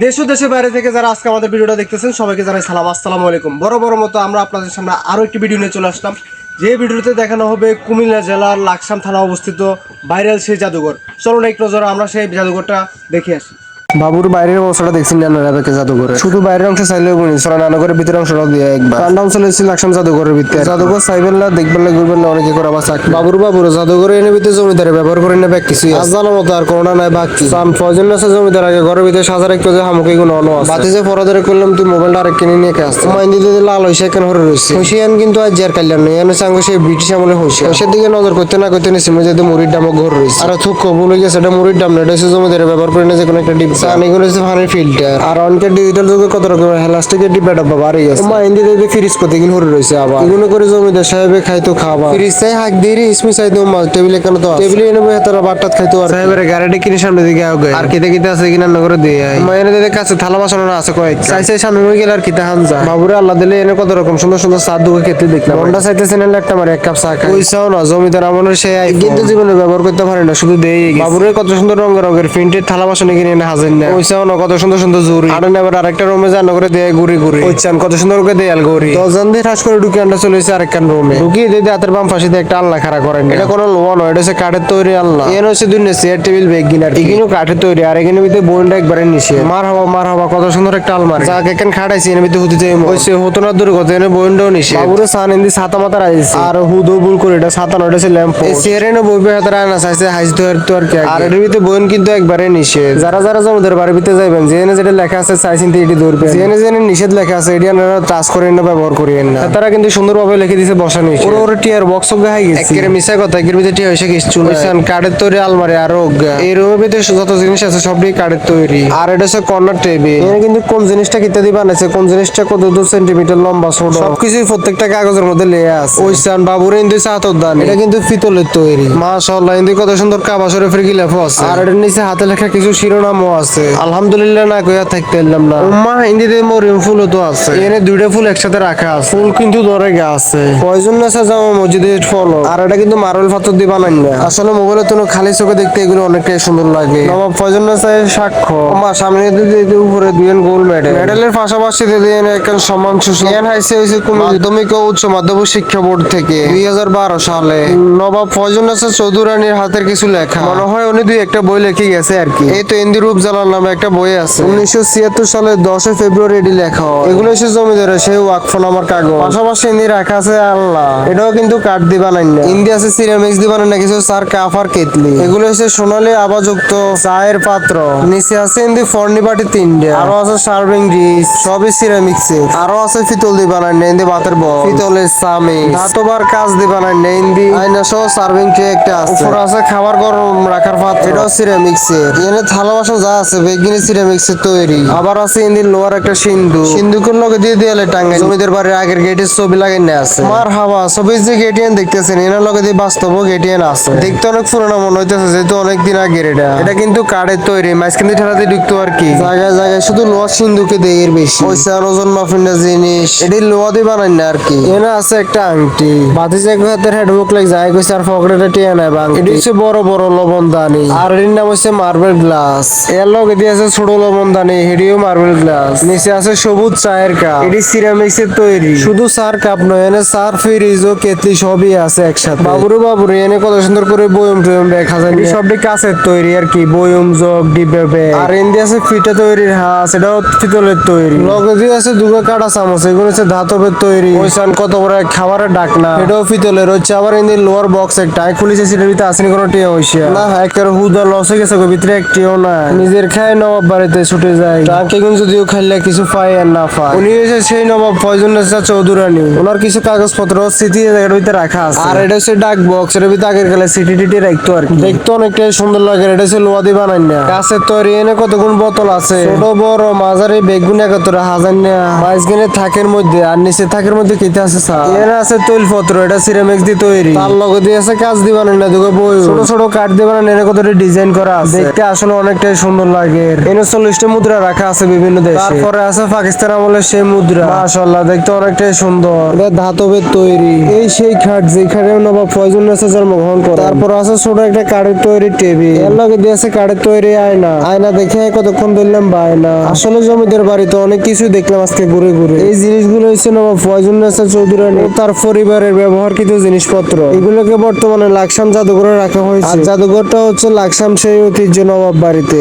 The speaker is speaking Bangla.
দেশ ও দেশের বাইরে থেকে যারা আজকে আমাদের ভিডিওটা দেখতেছেন, সবাইকে জানাই সালাম। আসসালামু আলাইকুম। বড় বড় মতো আমরা আপনাদের সামনে আরও একটি ভিডিও নিয়ে চলে আসলাম। যে ভিডিওতে দেখানো হবে কুমিল্লা জেলার লাকসাম থানা অবস্থিত ভাইরাল সেই জাদুঘর। চলুন এক নজর আমরা সেই জাদুঘরটা দেখে আসি। বাবুর বাইরের অংশটা দেখছি না নানাকে জাদুঘরে। শুধু বাইরের অংশ চাইলেও গুনি সরা নানাঘরের ভিতরে অংশটা দিয়ে একবার। কান্ডা অঞ্চলে এসেছি লাকসাম জাদুঘরের ভিতরে জাদুঘর চাইবেন না দেখবেন না ঘুরবেন না অনেকে করে চাকরি বাবুর বাবুর জাদুঘরে এনে ভিতরে জমিদারে ব্যবহার করে নেবে কিছু আজ জানার মতো আর করোনা নাই বাকি। সান ফয়জন আছে জমিদার আগে ঘরের ভিতরে সাজার একটু যে হামুকি গুণ অন আছে। বাতি যে পরাদের করলাম তুই মোবাইলটা আরেক কিনে নিয়ে কে আসছে মাইন্দি দিতে লাল হইছে কেন হরে রইছে। হুশিয়ান কিন্তু আজ যার কাল্যাণ নেই এনে চাঙ্গ সেই ব্রিটিশ আমলে হইছে। সে দিকে নজর করতে না করতে নিছি যে মুড়ির দামও ঘর রইছে। আর থুক কবুল হয়ে গেছে এটা মুড়ির দাম না এটা জমিদারে ব্যবহার করে নিয়ে যে কোনো একটা ডিপ চান এগুলো হচ্ছে পানির ফিল্টার আর অনেকের ডিজিটাল যুগে কত রকমের আর ফ্রিজ কত হরে আবার। এগুলো করে জমিদার সাহেবে খাইতো খাবার। ফ্রিজ চাই হাক দিয়ে ইসমি চাই দম টেবিলে কেন তো টেবিলে এনে বসে তারা বাট্টাত খাইতো আর সাহেবের গাড়িটা কিনে সামনে দিকে আগে আর আছে কিনা দিয়ে দিকে কাছে থালা বাসন আছে কয়েক চাই চাই সামনে হয়ে গেলে আর কিতা বাবুরে আল্লাহ দিলে এনে কত রকম সুন্দর সুন্দর চা দুকে খেতে দেখলাম। মনটা চাইতেছে না একটা মারে এক কাপ চা খাই। না জমিদার আমলের সে কিন্তু জীবনে ব্যবহার করতে পারে না শুধু দেই বাবুরে কত সুন্দর রঙের রঙের প্রিন্টেড থালা বাসন কিনে এনে হাজির না। পয়সাও না কত সুন্দর সুন্দর জুরি আর আরেকটা রুমে জান করে দেয় ঘুরি ঘুরি। ওইচান কত সুন্দর করে দেয়াল ঘুরি। দশজন দিয়ে ঠাস করে ঢুকে আন্ডা চলে এসে আরেকখান রুমে ঢুকিয়ে দিয়ে হাতের বাম পাশে একটা আল্লাহ খাড়া করেন। এটা কোনো লোয়া নয় এটা হচ্ছে কাঠের তৈরি আল্লাহ হচ্ছে দুনিয়া চেয়ার টেবিল বেগ গিনার কাঠের তৈরি আর এখানে ভিতরে বোনটা একবারে নিচে। মার হবা মার হবা কত সুন্দর একটা আলমারি। যাকে এখান খাড়াইছি এর ভিতরে চাই ওইসে হতো না দূর কথা এনে বোনটাও নিচে। বাবুরে সান এন্দি ছাতা মাথা রাইছে। আর হুদো বুল করে এটা ছাতা নয় এটা হচ্ছে ল্যাম্প চেয়ারে না বইবে হাতে চাইছে হাইস তো আর তো আর কি আর এর ভিতরে বোন কিন্তু একবারে নিষেধ যারা যারা জমিদার বাড়ির ভিতরে যাইবেন যেখানে যেটা লেখা আছে চাইছেন তো এটি ধরবেন যেখানে যেখানে নিষেধ লেখা আছে এটি আপনারা টাচ করেন না ব্যবহার করেন না। তারা কিন্তু সুন্দরভাবে লিখে দিছে বসা নিষেধ ওর ওর টিয়ার বক্স গাই গেছে। একের মিশা কথা একের ভিতরে টিয়া হইছে কিছু না কাঠের তৈরি আলমারি আর এই রুমের ভিতরে যত জিনিস আছে সবই কাঠের তৈরি। আর এটা হচ্ছে কর্নার টেবিল এখানে কিন্তু কোন জিনিসটা কিত্যাদি বানাইছে কোন জিনিসটা কত দু সেন্টিমিটার লম্বা ছোট? সবকিছুই প্রত্যেকটা কাগজের মধ্যে লেয়া আছে। ওই সান বাবুরে ইন্দু চাতর দান। এটা কিন্তু পিতলের তৈরি। মাশাআল্লাহ ইন্দু কত সুন্দর কাবা শরীফের গিলাফও আছে। আর এর নিচে হাতে লেখা কিছু শিরোনামও আছে আলহামদুলিল্লাহ না কইয়া থাকতে এলাম না। উম্মা হিন্দিতে মরিয়ম ফুলও তো আছে। এখানে দুইটা ফুল একসাথে রাখা আছে। ফুল কিন্তু ধরে গা আছে। আছে জামা মসজিদের ফলো? আর এটা কিন্তু মার্বেল পাথর দিয়ে বানান না। আসলে মোবাইলে তো খালি চোখে দেখতে এগুলো অনেকটাই সুন্দর লাগে। নবাব সাক্ষ্য। আমার সামনে উপরে দুজন গোল্ড মেডেল মেডেলের পাশাপাশি দিয়ে একজন সম্মান সুশীল। হাইসে হয়েছে মাধ্যমিক ও উচ্চ মাধ্যমিক শিক্ষা বোর্ড থেকে। দুই হাজার বারো সালে। নবাব ফয়জন নাসার চৌধুরানীর হাতের কিছু লেখা। মনে হয় উনি দুই একটা বই লিখে গেছে আর কি। এই তো ইন্দিরূপ জালাল নামে একটা বই আছে। উনিশশো ছিয়াত্তর সালে দশই ফেব্রুয়ারি এটি লেখা হয়। এগুলো এসে জমিদারের সেই ওয়াকফোন আমার কাগজ। পাশাপাশি ইন্দি রাখা আছে আল্লাহ। এটাও কিন্তু কাঠ দিয়ে বানাই না। ইন্দি আছে সিরামিক্স দিয়ে না কিছু সার কাপ আর কেতলি এগুলো হচ্ছে সোনালী আবাযুক্ত চায়ের পাত্র। নিচে আছে ইন্দি ফর্নি বাটি তিনটে। আরও আছে সার্ভিং ডিশ। সবই সিরামিক্স আরও আছে পিতল দিয়ে বানাই না ইন্দি ভাতের বল। পিতলের সামি ধাতবার কাজ দিয়ে বানাই না ইন্দি আয়না সহ সার্ভিং ট্রে একটা আছে। উপর আছে খাবার গরম রাখার পাত্র। এটাও সিরামিক্স এর এখানে থালা বাসন যা আছে বেগিনি সিরামিক্স এর তৈরি। আবার আছে ইন্দির লোয়ার একটা সিন্ধু। সিন্ধুকের লগে দিয়ে দেয়ালে টাঙ্গাই জমিদের বাড়ির আগের গেটের ছবি লাগাই না আছে। মার হাওয়া ছবি যে গেটিয়ান দেখতেছেন এনার লগে দিয়ে বাস্তব গেটিয়ান আছে। দেখতে অনেক পুরোনো মনে হইতেছে যেহেতু অনেক দিন আগের এটা। এটা কিন্তু কাঠের তৈরি মাঝখান দিয়ে ঠেলাতে ঢুকতো আর কি। জায়গায় জায়গায় শুধু লোহার সিন্ধুকে দেয় এর বেশি। পয়সা ওজন মাফিন জিনিস। এটি লোহা দিয়ে বানাই না আর কি। এনে আছে একটা আংটি। বাতি যে হাতের হেডবুক লাগ যায় কইছে আর পকেটে টিয়া নাই বাং এটি হচ্ছে বড় বড় লবণ দানি আর এর নাম হচ্ছে মার্বেল গ্লাস এর লগে দিয়ে আছে ছোট লবণদানি হেডিও মার্বেল গ্লাস। নিচে আছে সবুজ চায়ের কাপ। এটি সিরামিক্স এর তৈরি। শুধু চার কাপ নয় এনে চার ফ্রিজ ও কেতলি সবই আছে একসাথে। বাবুরু বাবুরু এনে কত সুন্দর করে বয়ম টয়ম দেখা যায় সবটি কাছের তৈরি আর কি বয়ম জগ ব্যাগ। আর আছে ফিটা তৈরির হাঁস এটাও পিতলের তৈরি। লগে দিয়ে আছে দুটো কাটা চামচ এগুলো হচ্ছে ধাতবের তৈরি। ওইসান কত বড় খাবারের ডাকনা। এটাও পিতলের হচ্ছে আবার এন্দি লোয়ার বক্স একটা। খুলিছে সেটার ভিতরে আসেনি কোনো টিয়া হইছে না একের হুদা লস হয়ে গেছে ভিতরে একটিও না নিজের খায় নবাব বাড়িতে ছুটে যায়। তাকে কিন্তু যদিও খাইলে কিছু পায় আর না পায়। উনি হচ্ছে সেই নবাব ফয়জুন নেসা চৌধুরানী। ওনার কিছু কাগজপত্র স্মৃতি জায়গার ভিতরে রাখা আছে। আর এটা হচ্ছে ডাক বক্স এর ভিতরে আগের কালে সিটি টিটি রাখতো আর কি। দেখতে অনেকটাই সুন্দর লাগে এটা হচ্ছে লোয়া দিয়ে বানাই না কাছের তৈরি এনে কতগুণ বোতল আছে। ছোট বড় মাঝারি বেগুন একাত্তর হাজার না মাঝখানে থাকের মধ্যে আর নিচে থাকের মধ্যে কেটে আছে স্যার? এখানে আছে তৈলপত্র এটা সিরামিক্স দিয়ে তৈরি। তার লগে দিয়ে আছে কাজ দিয়ে বানাই না দুটো বই ছোট ছোট কাঠ দিয়ে বানাই এনে কতটা ডিজাইন করা আছে। দেখতে আসলে অনেকটাই সুন্দর লাগের উনচল্লিশটা মুদ্রা রাখা আছে বিভিন্ন দেশে। তারপরে আছে পাকিস্তান আমলের সেই মুদ্রা। মাশাল্লাহ দেখতে অনেকটাই সুন্দর। এটা ধাতবের তৈরি। এই সেই খাট যে খাটে নবাব ফয়জুল নেসা জন্মগ্রহণ করে তারপর আছে ছোট একটা কাঠের তৈরি টেবিল। এর লগে দিয়েছে কাঠের তৈরি আয়না। আয়না দেখে কতক্ষণ ধরলাম বায়না আসলে জমিদার বাড়িতে অনেক কিছু দেখলাম আজকে ঘুরে ঘুরে। এই জিনিসগুলো হচ্ছে নবাব ফয়জুল নেসা চৌধুরী ও তার পরিবারের ব্যবহারকৃত জিনিসপত্র। এগুলোকে বর্তমানে লাকসাম জাদুঘরে রাখা হয়েছে। আর জাদুঘরটা হচ্ছে লাকসাম সেই ঐতিহ্য নবাব বাড়িতে।